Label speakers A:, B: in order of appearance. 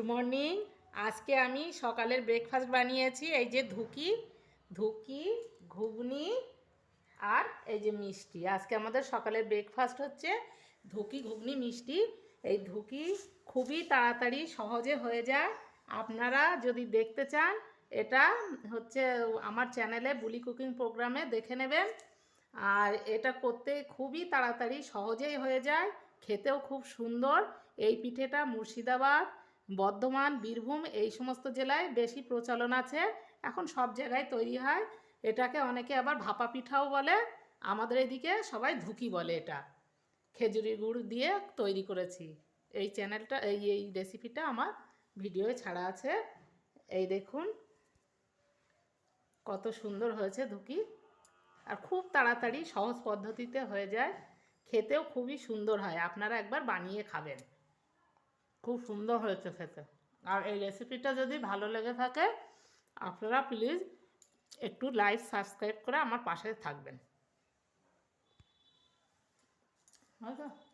A: Morning. আজকে আমি সকালের ব্রেকফাস্ট বানিয়েছি, এই যে ধুকি ধুকি, ঘুগনি আর এই যে মিষ্টি। আজকে আমাদের সকালের ব্রেকফাস্ট হচ্ছে ধুকি, ঘুগনি, মিষ্টি। এই ধুকি খুবই তাড়াতাড়ি সহজে হয়ে যায়। আপনারা যদি দেখতে চান, এটা হচ্ছে আমার চ্যানেলে বুলি কুকিং প্রোগ্রামে দেখে নেবেন। আর এটা করতে খুবই তাড়াতাড়ি সহজেই হয়ে যায়, খেতেও খুব সুন্দর। এই পিঠেটা মুর্শিদাবাদ বর্ধমান, বীরভূম এই সমস্ত জেলায় বেশি প্রচলন আছে। এখন সব জায়গায় তৈরি হয়। এটাকে অনেকে আবার ভাপা পিঠাও বলে। আমাদের এদিকে সবাই ধুকি বলে এটা। খেজুরি গুড় দিয়ে তৈরি করেছি। এই চ্যানেলটা, এই এই রেসিপিটা আমার ভিডিওয়ে ছাড়া আছে। এই দেখুন। কত সুন্দর হয়েছে ধুকি আর খুব তাড়াতাড়ি সহজ পদ্ধতিতে হয়ে যায়। খেতেও খুবই সুন্দর হয়। আপনারা একবার বানিয়ে খাবেন। খুব সুন্দর হয়েছে খেতে। আর এই রেসিপিটা যদি ভালো লেগে থাকে, আপনারা প্লিজ একটু লাইক সাবস্ক্রাইব করে আমার পাশে থাকবেন। হয়তো।